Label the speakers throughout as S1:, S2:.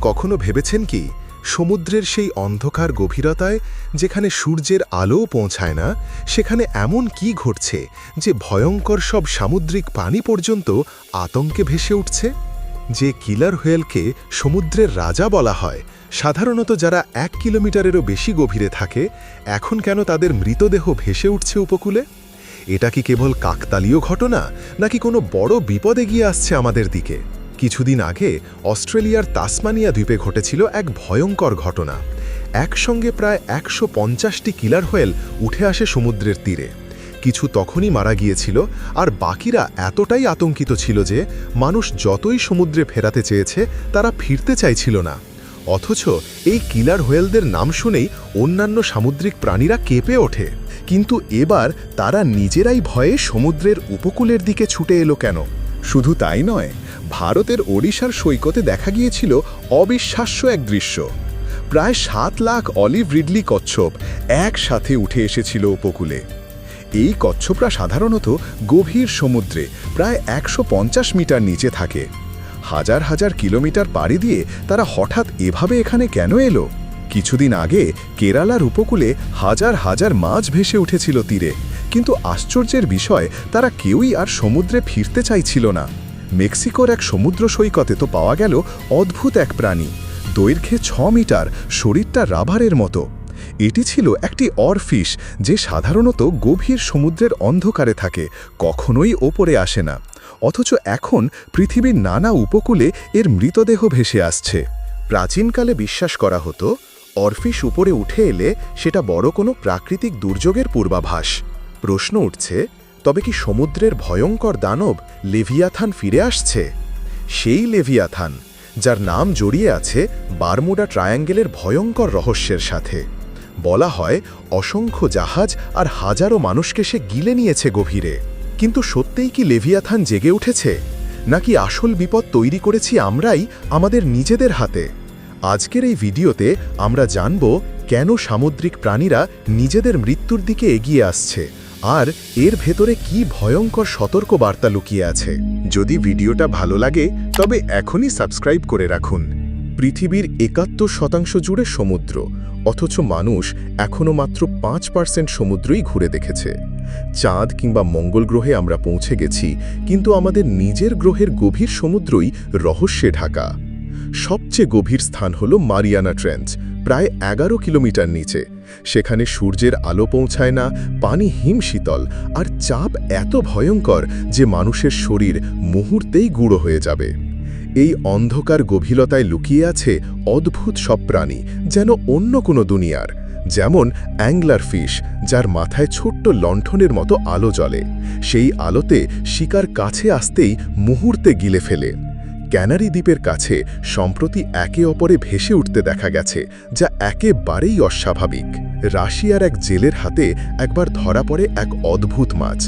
S1: কখনো ভেবেছেন কি, সমুদ্রের সেই অন্ধকার গভীরতায় যেখানে সূর্যের আলোও পৌঁছায় না, সেখানে এমন কি ঘটছে যে ভয়ঙ্কর সব সামুদ্রিক পানি পর্যন্ত আতঙ্কে ভেসে উঠছে? যে কিলার হোয়েলকে সমুদ্রের রাজা বলা হয়, সাধারণত যারা এক কিলোমিটারেরও বেশি গভীরে থাকে, এখন কেন তাদের মৃতদেহ ভেসে উঠছে উপকূলে? এটা কি কেবল কাকতালীয় ঘটনা, নাকি কোনো বড় বিপদে গিয়ে আসছে আমাদের দিকে? কিছুদিন আগে অস্ট্রেলিয়ার তাসমানিয়া দ্বীপে ঘটেছিল এক ভয়ঙ্কর ঘটনা। একসঙ্গে প্রায় একশো পঞ্চাশটি কিলার হোয়েল উঠে আসে সমুদ্রের তীরে। কিছু তখনই মারা গিয়েছিল, আর বাকিরা এতটাই আতঙ্কিত ছিল যে মানুষ যতই সমুদ্রে ফেরাতে চেয়েছে, তারা ফিরতে চাইছিল না। অথচ এই কিলার হোয়েলদের নাম শুনেই অন্যান্য সামুদ্রিক প্রাণীরা কেঁপে ওঠে। কিন্তু এবার তারা নিজেরাই ভয়ে সমুদ্রের উপকূলের দিকে ছুটে এলো কেন?
S2: শুধু তাই নয়, ভারতের ওড়িশার সৈকতে দেখা গিয়েছিল অবিশ্বাস্য এক দৃশ্য। প্রায় সাত লাখ অলিভ রিডলি কচ্ছপ একসাথে উঠে এসেছিল উপকূলে। এই কচ্ছপরা সাধারণত গভীর সমুদ্রে প্রায় একশো পঞ্চাশ মিটার নিচে থাকে। হাজার হাজার কিলোমিটার পাড়ি দিয়ে তারা হঠাৎ এভাবে এখানে কেন এলো? কিছুদিন আগে কেরালার উপকূলে হাজার হাজার মাছ ভেসে উঠেছিল তীরে। কিন্তু আশ্চর্যের বিষয়, তারা কেউই আর সমুদ্রে ফিরতে চাইছিল না। মেক্সিকোর এক সমুদ্র সৈকতে তো পাওয়া গেল অদ্ভুত এক প্রাণী। দৈর্ঘ্যে ছ মিটার, শরীরটা রাবারের মতো। এটি ছিল একটি অরফিশ যে সাধারণত গভীর সমুদ্রের অন্ধকারে থাকে, কখনোই ওপরে আসে না। অথচ এখন পৃথিবীর নানা উপকূলে এর মৃতদেহ ভেসে আসছে।
S1: প্রাচীনকালে বিশ্বাস করা হতো, অরফিস উপরে উঠে এলে সেটা বড় কোনো প্রাকৃতিক দুর্যোগের পূর্বাভাস। প্রশ্ন উঠছে, তবে কি সমুদ্রের ভয়ঙ্কর দানব লেভিয়াথান ফিরে আসছে? সেই লেভিয়াথান, যার নাম জড়িয়ে আছে বারমুডা ট্রায়াঙ্গেলের ভয়ঙ্কর রহস্যের সাথে। বলা হয়, অসংখ্য জাহাজ আর হাজারো মানুষকে সে গিলে নিয়েছে গভীরে। কিন্তু সত্যিই কি লেভিয়াথান জেগে উঠেছে? নাকি আসল বিপদ তৈরি করেছি আমরাই আমাদের নিজেদের হাতে? আজকের এই ভিডিওতে আমরা জানব, কেন সামুদ্রিক প্রাণীরা নিজেদের মৃত্যুর দিকে এগিয়ে আসছে? আর এর ভেতরে কি ভয়ঙ্কর সতর্ক বার্তা লুকিয়ে আছে? যদি ভিডিওটা ভালো লাগে, তবে এখনই সাবস্ক্রাইব করে রাখুন। পৃথিবীর একাত্তর শতাংশ জুড়ে সমুদ্র, অথচ মানুষ এখনও মাত্র পাঁচ পার্সেন্ট সমুদ্রই ঘুরে দেখেছে। চাঁদ কিংবা মঙ্গল গ্রহে আমরা পৌঁছে গেছি, কিন্তু আমাদের নিজের গ্রহের গভীর সমুদ্রই রহস্যে ঢাকা। সবচেয়ে গভীর স্থান হল মারিয়ানা ট্রেঞ্চ প্রায় এগারো কিলোমিটার নিচে। সেখানে সূর্যের আলো পৌঁছায় না, পানি হিমশীতল আর চাপ এত ভয়ঙ্কর যে মানুষের শরীর মুহূর্তেই গুঁড়ো হয়ে যাবে। এই অন্ধকার গভীরতায় লুকিয়ে আছে অদ্ভুত সব প্রাণী, যেন অন্য কোনো দুনিয়ার, যেমন অ্যাংলার ফিশ, যার মাথায় ছোট্ট লণ্ঠনের মতো আলো জ্বলে। সেই আলোতে শিকার কাছে আসতেই মুহূর্তে গিলে ফেলে। ক্যানারি দ্বীপের কাছে সম্প্রতি একে অপরে ভেসে উঠতে দেখা গেছে, যা একেবারেই অস্বাভাবিক। রাশিয়ার এক জেলের হাতে একবার ধরা পড়ে এক অদ্ভুত মাছ।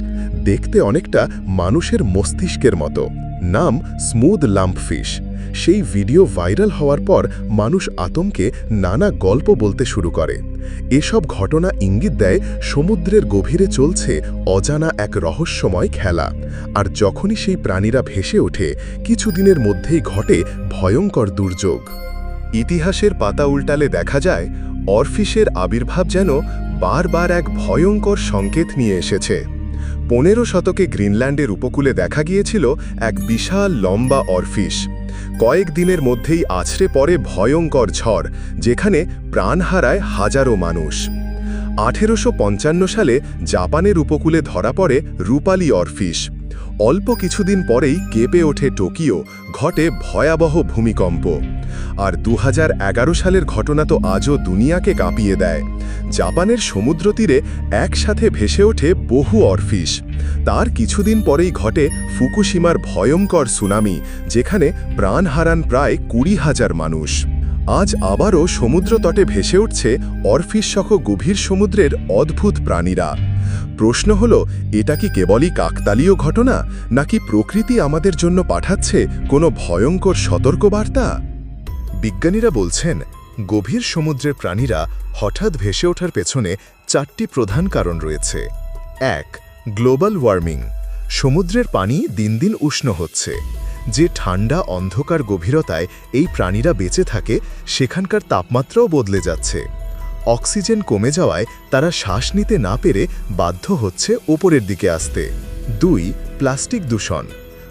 S1: দেখতে অনেকটা মানুষের মস্তিষ্কের মতো। নাম স্মুথ লাম্পফিশ সেই ভিডিও ভাইরাল হওয়ার পর মানুষ আতঙ্কে নানা গল্প বলতে শুরু করে। এসব ঘটনা ইঙ্গিত দেয় সমুদ্রের গভীরে চলছে অজানা এক রহস্যময় খেলা। আর যখনই সেই প্রাণীরা ভেসে ওঠে, কিছুদিনের মধ্যেই ঘটে ভয়ঙ্কর দুর্যোগ। ইতিহাসের পাতা উল্টালে দেখা যায় অরফিশের আবির্ভাব যেন বারবার এক ভয়ঙ্কর সংকেত নিয়ে এসেছে। পনেরো শতকে গ্রিনল্যান্ডের উপকূলে দেখা গিয়েছিল এক বিশাল লম্বা অরফিশ কয়েক দিনের মধ্যেই আছড়ে পড়ে ভয়ঙ্কর ঝড়, যেখানে প্রাণ হারায় হাজারো মানুষ। আঠেরোশো পঞ্চান্ন সালে জাপানের উপকূলে ধরা পড়ে রূপালী অরফিশ অল্প কিছুদিন পরেই কেঁপে ওঠে টোকিও, ঘটে ভয়াবহ ভূমিকম্প। আর দু হাজার এগারো সালের ঘটনা তো আজও দুনিয়াকে কাঁপিয়ে দেয়। জাপানের সমুদ্র তীরে একসাথে ভেসে ওঠে বহু অরফিশ তার কিছুদিন পরেই ঘটে ফুকুশিমার ভয়ঙ্কর সুনামি, যেখানে প্রাণ হারান প্রায় কুড়ি হাজার মানুষ। আজ আবারও সমুদ্রতটে ভেসে উঠছে অরফিসসহ গভীর সমুদ্রের অদ্ভুত প্রাণীরা। প্রশ্ন হল, এটা কি কেবলই কাকতালীয় ঘটনা, নাকি প্রকৃতি আমাদের জন্য পাঠাচ্ছে কোনো ভয়ঙ্কর সতর্কবার্তা? বিজ্ঞানীরা বলছেন, গভীর সমুদ্রের প্রাণীরা হঠাৎ ভেসে ওঠার পেছনে চারটি প্রধান কারণ রয়েছে। এক, গ্লোবাল ওয়ার্মিং। সমুদ্রের পানি দিন দিন উষ্ণ হচ্ছে। যে ঠান্ডা, অন্ধকার গভীরতায় এই প্রাণীরা বেঁচে থাকে, সেখানকার তাপমাত্রাও বদলে যাচ্ছে। অক্সিজেন কমে যাওয়ায় তারা শ্বাস নিতে না পেরে বাধ্য হচ্ছে ওপরের দিকে আসতে। দুই, প্লাস্টিক দূষণ।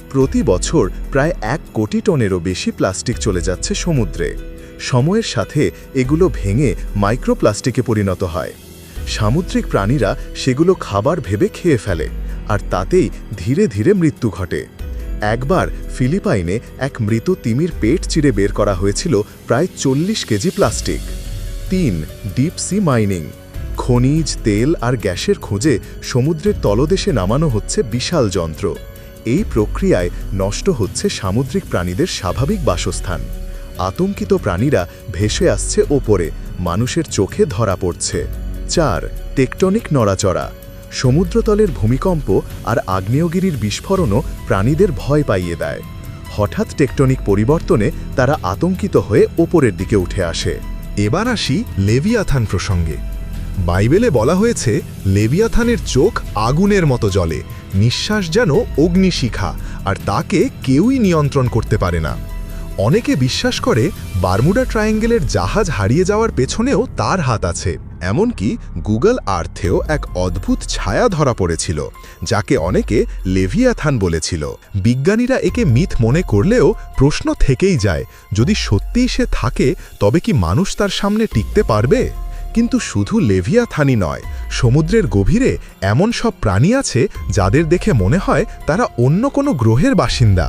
S1: প্রতি বছর প্রায় এক কোটি টনেরও বেশি প্লাস্টিক চলে যাচ্ছে সমুদ্রে। সময়ের সাথে এগুলো ভেঙে মাইক্রোপ্লাস্টিকে পরিণত হয়। সামুদ্রিক প্রাণীরা সেগুলো খাবার ভেবে খেয়ে ফেলে, আর তাতেই ধীরে ধীরে মৃত্যু ঘটে। একবার ফিলিপাইনে এক মৃত তিমির পেট চিড়ে বের করা হয়েছিল প্রায় চল্লিশ কেজি প্লাস্টিক। তিন ডিপ সি মাইনিং খনিজ, তেল আর গ্যাসের খোঁজে সমুদ্রের তলদেশে নামানো হচ্ছে বিশাল যন্ত্র। এই প্রক্রিয়ায় নষ্ট হচ্ছে সামুদ্রিক প্রাণীদের স্বাভাবিক বাসস্থান। আতঙ্কিত প্রাণীরা ভেসে আসছে ওপরে, মানুষের চোখে ধরা পড়ছে। চার টেকটনিক নড়াচড়া। সমুদ্রতলের ভূমিকম্প আর আগ্নেয়গিরির বিস্ফোরণও প্রাণীদের ভয় পাইয়ে দেয়। হঠাৎ টেকটনিক পরিবর্তনে তারা আতঙ্কিত হয়ে ওপরের দিকে উঠে আসে।
S2: এবার আসি লেভিয়াথান প্রসঙ্গে। বাইবেলে বলা হয়েছে, লেভিয়াথানের চোখ আগুনের মতো জলে নিঃশ্বাস যেন অগ্নিশিখা, আর তাকে কেউই নিয়ন্ত্রণ করতে পারে না। অনেকে বিশ্বাস করে বারমুডা ট্রায়াঙ্গেলের জাহাজ হারিয়ে যাওয়ার পেছনেও তার হাত আছে। এমনকি গুগল আর্থেও এক অদ্ভুত ছায়া ধরা পড়েছিল, যাকে অনেকে লেভিয়াথান বলেছিল। বিজ্ঞানীরা একে মিথ মনে করলেও প্রশ্ন থেকেই যায়, যদি সত্যিই সে থাকে, তবে কি মানুষ তার সামনে টিকতে পারবে? কিন্তু শুধু লেভিয়াথানই নয়, সমুদ্রের গভীরে এমন সব প্রাণী আছে, যাদের দেখে মনে হয় তারা অন্য কোনো গ্রহের বাসিন্দা।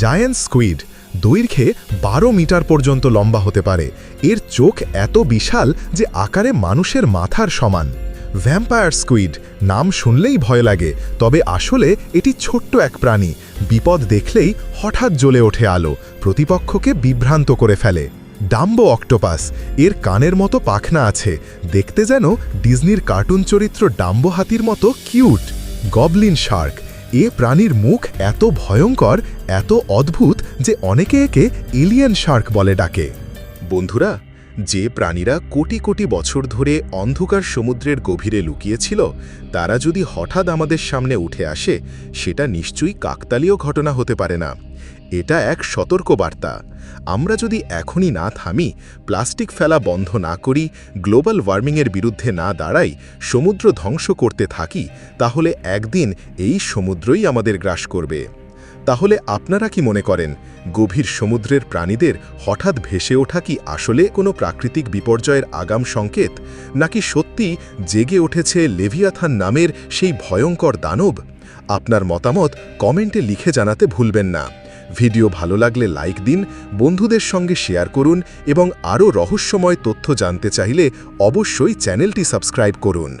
S2: জায়ান্ট স্কুইড দৈর্ঘ্যে বারো মিটার পর্যন্ত লম্বা হতে পারে। এর চোখ এত বিশাল যে আকারে মানুষের মাথার সমান। ভ্যাম্পায়ার স্কুইড নাম শুনলেই ভয় লাগে, তবে আসলে এটি ছোট্ট এক প্রাণী। বিপদ দেখলেই হঠাৎ জ্বলে ওঠে আলো, প্রতিপক্ষকে বিভ্রান্ত করে ফেলে। ডাম্বো অক্টোপাস এর কানের মতো পাখনা আছে, দেখতে যেন ডিজনির কার্টুন চরিত্র ডাম্বো হাতির মতো কিউট গবলিন শার্ক এ প্রাণীর মুখ এত ভয়ঙ্কর, এত অদ্ভুত যে অনেকে একে এলিয়ান শার্ক বলে ডাকে।
S1: বন্ধুরা, যে প্রাণীরা কোটি কোটি বছর ধরে অন্ধকার সমুদ্রের গভীরে লুকিয়েছিল, তারা যদি হঠাৎ আমাদের সামনে উঠে আসে, সেটা নিশ্চয়ই কাকতালীয় ঘটনা হতে পারে না। এটা এক সতর্কবার্তা। আমরা যদি এখনই না থামি, প্লাস্টিক ফেলা বন্ধ না করি, গ্লোবাল ওয়ার্মিংয়ের বিরুদ্ধে না দাঁড়াই, সমুদ্র ধ্বংস করতে থাকি, তাহলে একদিন এই সমুদ্রই আমাদের গ্রাস করবে। তাহলে আপনারা কি মনে করেন, গভীর সমুদ্রের প্রাণীদের হঠাৎ ভেসে ওঠা কি আসলে কোনো প্রাকৃতিক বিপর্যয়ের আগাম সংকেত? নাকি সত্যি জেগে উঠেছে লেভিয়াথান নামের সেই ভয়ঙ্কর দানব? আপনার মতামত কমেন্টে লিখে জানাতে ভুলবেন না। ভিডিও ভালো লাগলে লাইক দিন, বন্ধুদের সঙ্গে শেয়ার করুন এবং আরও রহস্যময় তথ্য জানতে চাইলে অবশ্যই চ্যানেলটি সাবস্ক্রাইব করুন।